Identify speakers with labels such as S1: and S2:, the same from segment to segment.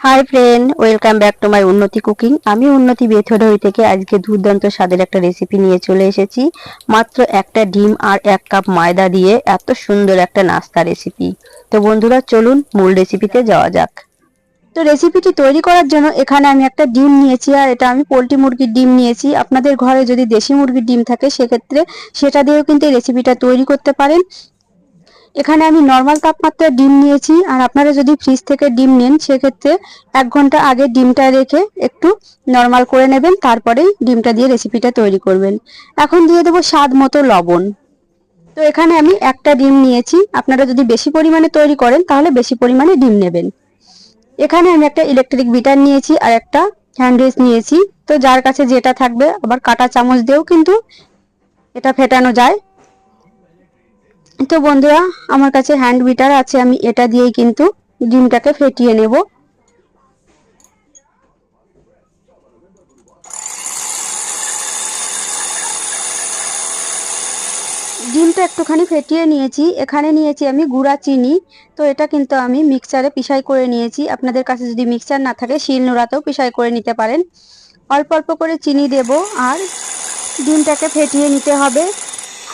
S1: Hi friend welcome back to my Unnati cooking আমি উন্নতি বেথরই থেকে আজকে দুর্দান্ত স্বাদের একটা রেসিপি নিয়ে চলে এসেছি। মাত্র একটা ডিম আর এক কাপ ময়দা দিয়ে এত সুন্দর একটা নাস্তা রেসিপি তো বন্ধুরা, চলুন মূল রেসিপিতে যাওয়া যাক। তো রেসিপিটি তৈরি করার জন্য এখানে আমি একটা ডিম নিয়েছি আর এটা আমি পোলট্রি মুরগির ডিম নিয়েছি। আপনাদের ঘরে যদি দেশি মুরগির ডিম থাকে, সেক্ষেত্রে সেটা দিয়েও কিন্তু এই রেসিপিটা তৈরি করতে পারেন। এখানে আমি নর্মাল তাপমাত্রায় ডিম নিয়েছি, আর আপনারা যদি ফ্রিজ থেকে ডিম নেন, সেক্ষেত্রে এক ঘণ্টা আগে ডিমটা রেখে একটু নর্মাল করে নেবেন, তারপরেই ডিমটা দিয়ে রেসিপিটা তৈরি করবেন। এখন দিয়ে দেবো স্বাদ মতো লবণ। তো এখানে আমি একটা ডিম নিয়েছি, আপনারা যদি বেশি পরিমাণে তৈরি করেন, তাহলে বেশি পরিমাণে ডিম নেবেন। এখানে আমি একটা ইলেকট্রিক বিটার নিয়েছি, আর একটা হ্যান্ডউইচ নিয়েছি। তো যার কাছে যেটা থাকবে, আবার কাটা চামচ দিয়েও কিন্তু এটা ফেটানো যায়। তো বন্ধুরা, আমার কাছে হ্যান্ড বিটার আছে, আমি এটা দিয়েই কিন্তু ডিমটাকে ফেটিয়ে নেব। ডিমটা একটুখানি ফেটিয়ে নিয়েছি। এখানে নিয়েছি আমি গুঁড়া চিনি। তো এটা কিন্তু আমি মিক্সারে পিসাই করে নিয়েছি। আপনাদের কাছে যদি মিক্সার না থাকে, শিল নোড়াতেও পিসাই করে নিতে পারেন। অল্প অল্প করে চিনি দেব আর ডিমটাকে ফেটিয়ে নিতে হবে।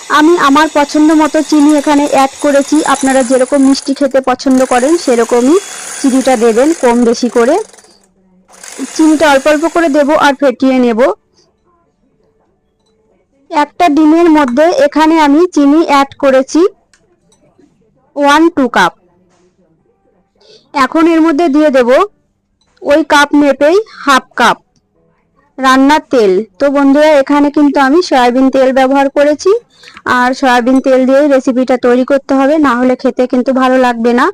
S1: আমি আমার পছন্দ মতো চিনি এখানে অ্যাড করেছি। আপনারা যেরকম মিষ্টি খেতে পছন্দ করেন, সেরকমই চিনিটা দেবেন কম বেশি করে। চিনিটা অল্প অল্প করে দেব আর ফেটিয়ে নেব। একটা ডিমের মধ্যে এখানে আমি চিনি অ্যাড করেছি ওয়ান টু কাপ এখন এর মধ্যে দিয়ে দেব ওই কাপ মেপেই হাফ কাপ রান্নার তেল। তো বন্ধুরা, এখানে কিন্তু আমি সয়াবিন তেল ব্যবহার করেছি। আর সয়াবিন তেল দিয়ে রেসিপিটা তৈরি করতে হবে, না হলে খেতে কিন্তু ভালো লাগবে না।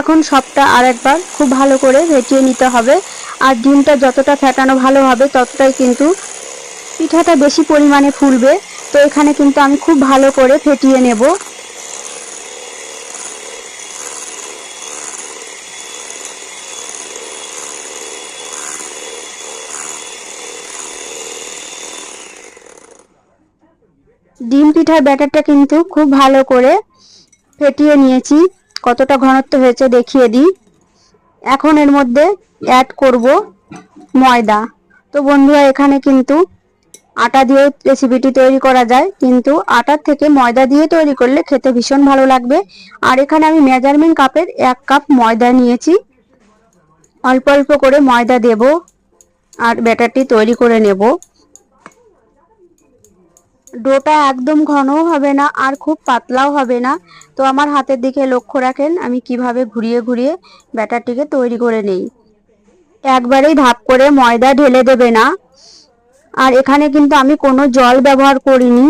S1: এখন সবটা আরেকবার খুব ভালো করে ভেটিয়ে নিতে হবে। আর ডিমটা যতটা ফেটানো ভালো হবে, ততটাই কিন্তু পিঠাটা বেশি পরিমাণে ফুলবে। তো এখানে কিন্তু আমি খুব ভালো করে ফেটিয়ে নেব। ডিম পিঠার ব্যাটারটা কিন্তু খুব ভালো করে ফেটিয়ে নিয়েছি। কতটা ঘনত্ব হয়েছে দেখিয়ে দিই। এখন এর মধ্যে অ্যাড করব ময়দা। তো বন্ধুরা, এখানে কিন্তু আটা দিয়ে রেসিপিটি তৈরি করা যায়। কিন্তু আটার থেকে ময়দা দিয়ে তৈরি করলে খেতে ভীষণ ভালো লাগবে। আর এখানে আমি মেজারমেন্ট কাপের এক কাপ ময়দা নিয়েছি। অল্প অল্প করে ময়দা দেব আর ব্যাটারটি তৈরি করে নেব। ডোটা একদম ঘনও হবে না আর খুব পাতলাও হবে না। তো আমার হাতের দিকে লক্ষ্য রাখেন, আমি কীভাবে ঘুরিয়ে ঘুরিয়ে ব্যাটারটিকে তৈরি করে নেই। একবারেই ধাপ করে ময়দা ঢেলে দেবে না। আর এখানে কিন্তু আমি কোনো জল ব্যবহার করিনি।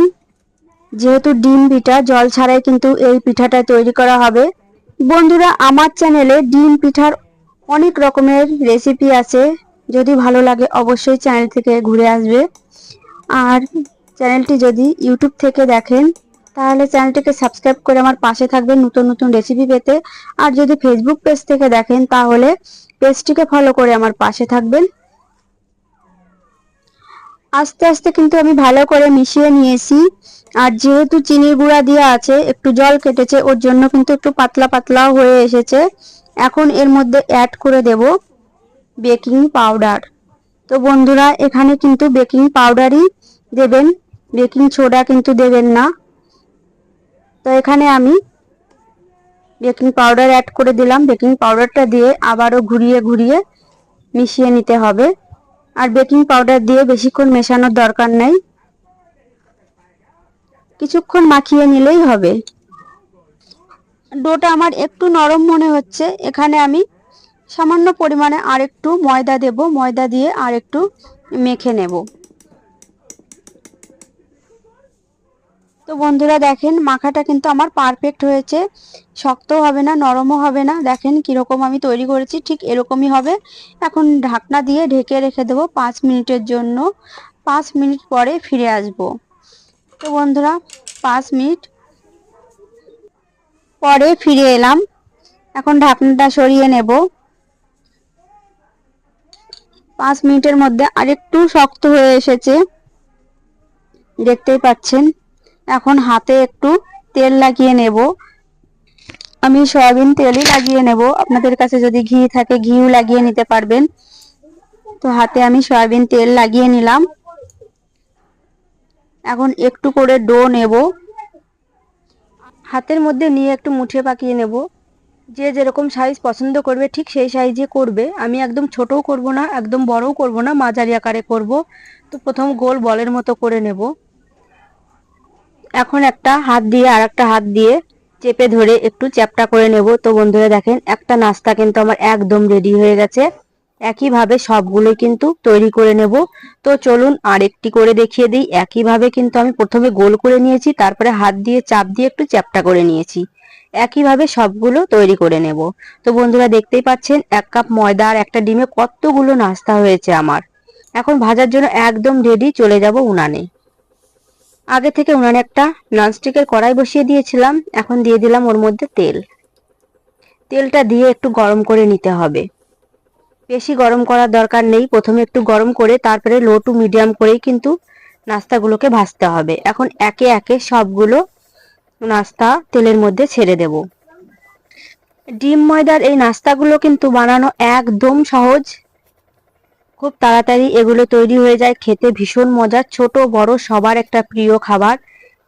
S1: যেহেতু ডিম পিঠা, জল ছাড়াই কিন্তু এই পিঠাটা তৈরি করা হবে। বন্ধুরা, আমার চ্যানেলে ডিম পিঠার অনেক রকমের রেসিপি আছে। যদি ভালো লাগে, অবশ্যই চ্যানেল থেকে ঘুরে আসবে। আর চ্যানেলটি যদি ইউটিউব থেকে দেখেন, তাহলে চ্যানেলটিকে সাবস্ক্রাইব করে আমার পাশে থাকবেন নতুন নতুন রেসিপি পেতে। আর যদি ফেসবুক পেজ থেকে দেখেন, তাহলে পেজটিকে ফলো করে আমার পাশে থাকবেন। আস্তে আস্তে কিন্তু আমি ভালো করে মিশিয়ে নিয়েছি। আর যেহেতু চিনির গুঁড়া দেওয়া আছে, একটু জল কেটেছে, ওর জন্য কিন্তু একটু পাতলা পাতলাও হয়ে এসেছে। এখন এর মধ্যে অ্যাড করে দেব বেকিং পাউডার তো বন্ধুরা, এখানে কিন্তু বেকিং পাউডারই দেবেন। বেকিং সোডা কিন্তু দেবেন না। তো এখানে আমি বেকিং পাউডার অ্যাড করে দিলাম। বেকিং পাউডারটা দিয়ে আবারও ঘুরিয়ে ঘুরিয়ে মিশিয়ে নিতে হবে। আর বেকিং পাউডার দিয়ে বেশিক্ষণ মেশানোর দরকার নেই। কিছুক্ষণ মাখিয়ে নিলেই হবে। ডোটা আমার একটু নরম মনে হচ্ছে। এখানে আমি সামান্য পরিমাণে আর একটু ময়দা দেব। ময়দা দিয়ে আর একটু মেখে নেব। তো বন্ধুরা দেখেন, মাখাটা কিন্তু আমার পারফেক্ট হয়েছে। শক্তও হবে না, নরমও হবে না। দেখেন কীরকম আমি তৈরি করেছি, ঠিক এরকমই হবে। এখন ঢাকনা দিয়ে ঢেকে রেখে দেবো পাঁচ মিনিটের জন্য। পাঁচ মিনিট পরে ফিরে আসব। তো বন্ধুরা, পাঁচ মিনিট পরে ফিরে এলাম। এখন ঢাকনাটা সরিয়ে নেব। পাঁচ মিনিটের মধ্যে আরেকটু শক্ত হয়ে এসেছে। দেখতেই পাচ্ছেন। এখন হাতে একটু তেল লাগিয়ে নেব।
S2: আমি সয়াবিন তেলই লাগিয়ে নেব। আপনাদের কাছে যদি ঘি থাকে, ঘিও লাগিয়ে নিতে পারবেন। তো হাতে আমি সয়াবিন তেল লাগিয়ে নিলাম। এখন একটু করে ডো নেব। হাতের মধ্যে নিয়ে একটু মুঠে পাকিয়ে নেব। যে যেরকম সাইজ পছন্দ করবে, ঠিক সেই সাইজে করবে। আমি একদম ছোটও করব না, একদম বড়ও করব না, মাঝারি আকারে করব। তো প্রথম গোল বলের মতো করে নেব। এখন একটা হাত দিয়ে আর একটা হাত দিয়ে চেপে ধরে একটু চ্যাপটা করে নেব। তো বন্ধুরা দেখেন, একটা নাস্তা কিন্তু আমার একদম রেডি হয়ে গেছে। একইভাবে সবগুলোই কিন্তু তৈরি করে নেব। তো চলুন আরেকটি করে দেখিয়ে দিই। একইভাবে কিন্তু আমি প্রথমে গোল করে নিয়েছি, তারপরে হাত দিয়ে চাপ দিয়ে একটু চ্যাপটা করে নিয়েছি। একইভাবে সবগুলো তৈরি করে নেব। তো বন্ধুরা দেখতেই পাচ্ছেন, এক কাপ ময়দা আর একটা ডিমে কতগুলো নাস্তা হয়েছে আমার। এখন ভাজার জন্য একদম রেডি চলে যাব উনানে। আগে থেকে উনানে একটা ননস্টিকের কড়াই বসিয়ে দিয়েছিলাম, এখন দিয়ে দিলাম ওর মধ্যে তেল। তেলটা দিয়ে একটু গরম করে নিতে হবে। বেশি গরম করার দরকার নেই, প্রথমে একটু গরম করে তারপরে লো টু মিডিয়াম করেই কিন্তু নাস্তাগুলোকে ভাজতে হবে। এখন একে একে সবগুলো নাস্তা তেলের মধ্যে ছেড়ে দেব। ডিম ময়দার এই নাস্তাগুলো কিন্তু বানানো একদম সহজ। খুব তাড়াতাড়ি এগুলো তৈরি হয়ে যায়, খেতে ভীষণ মজার, ছোট বড় সবার একটা প্রিয় খাবার।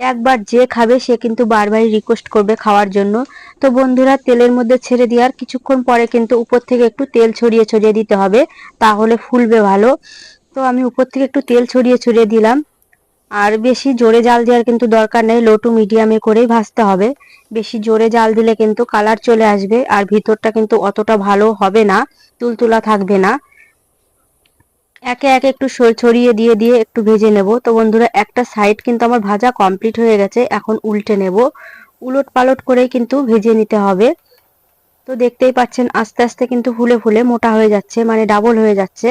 S2: একবার যে খাবে সে কিন্তু বারবারই রিকোয়েস্ট করবে খাওয়ার জন্য। তো বন্ধুরা, তেলের মধ্যে ছেড়ে দেওয়ার কিছুক্ষণ পরে কিন্তু উপর থেকে একটু তেল ছড়িয়ে ছড়িয়ে দিতে হবে, তাহলে ফুলবে ভালো। তো আমি উপর থেকে একটু তেল ছড়িয়ে ছড়িয়ে দিলাম। আর বেশি জোরে জাল দেওয়ার কিন্তু দরকার নেই লো টু মিডিয়ামে করেই ভাজতে হবে। বেশি জোরে জাল দিলে কিন্তু কালার চলে আসবে, আর ভিতরটা কিন্তু অতটা ভালো হবে না, তুলতুলা থাকবে না। একে একে একটু ছড়িয়ে দিয়ে দিয়ে একটু ভেজে নেব। তো বন্ধুরা, একটা সাইড কিন্তু আমার ভাজা কমপ্লিট হয়ে গেছে। এখন উল্টে নেব। উলট পালট করেই কিন্তু ভেজে নিতে হবে। তো দেখতেই পাচ্ছেন, আস্তে আস্তে কিন্তু ফুলে ফুলে মোটা হয়ে যাচ্ছে মানে ডাবল হয়ে যাচ্ছে।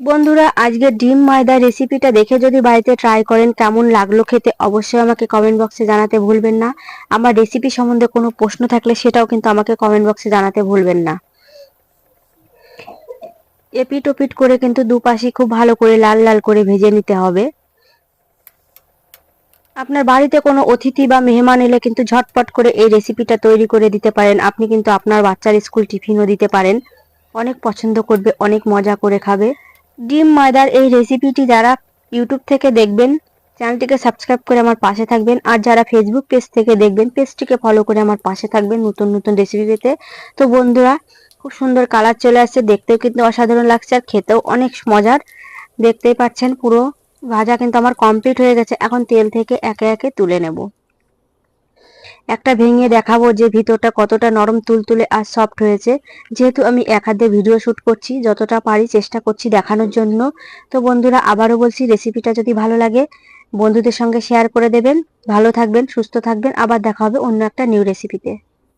S2: বন্ধুরা আজকে ডিম ময়দা রেসিপিটা দেখে যদি বাড়িতে ট্রাই করেন, কেমন লাগল খেতে, অবশ্যই আমাকে কমেন্ট বক্সে জানাতে ভুলবেন না। আমার রেসিপি সম্বন্ধে কোনো প্রশ্ন থাকলে সেটাও কিন্তু আমাকে কমেন্ট বক্সে জানাতে ভুলবেন না। এপিট ওপিট করে কিন্তু দুপাশে খুব ভালো করে লাল লাল করে ভেজে নিতে হবে। আপনার বাড়িতে কোনো অতিথি বা মেহমান এলে কিন্তু ঝটপট করে এই রেসিপিটা তৈরি করে দিতে পারেন। আপনি কিন্তু আপনার বাচ্চার স্কুল টিফিনও দিতে পারেন। অনেক পছন্দ করবে, অনেক মজা করে খাবে। ডিম ময়দার এই রেসিপিটি যারা ইউটিউব থেকে দেখবেন, চ্যানেলটিকে সাবস্ক্রাইব করে আমার পাশে থাকবেন। আর যারা ফেসবুক পেজ থেকে দেখবেন, পেজটিকে ফলো করে আমার পাশে থাকবেন নতুন নতুন রেসিপি পেতে। তো বন্ধুরা খুব সুন্দর কালার চলে আসছে, দেখতেও কিন্তু অসাধারণ লাগছে আর খেতেও অনেক মজার। দেখতেই পাচ্ছেন পুরো ভাজা কিন্তু আমার কমপ্লিট হয়ে গেছে। এখন তেল থেকে একে একে তুলে নেব। একটা ভেঙে দেখাবো যে ভিতরটা কতটা নরম, তুলতুলে আর সফট হয়েছে। যেহেতু আমি এক হাতে ভিডিও শ্যুট করছি, যতটা পারি চেষ্টা করছি দেখানোর জন্য। তো বন্ধুরা, আবারও বলছি রেসিপিটা যদি ভালো লাগে, বন্ধুদের সঙ্গে শেয়ার করে দেবেন। ভালো থাকবেন, সুস্থ থাকবেন। আবার দেখা হবে অন্য একটা নিউ রেসিপিতে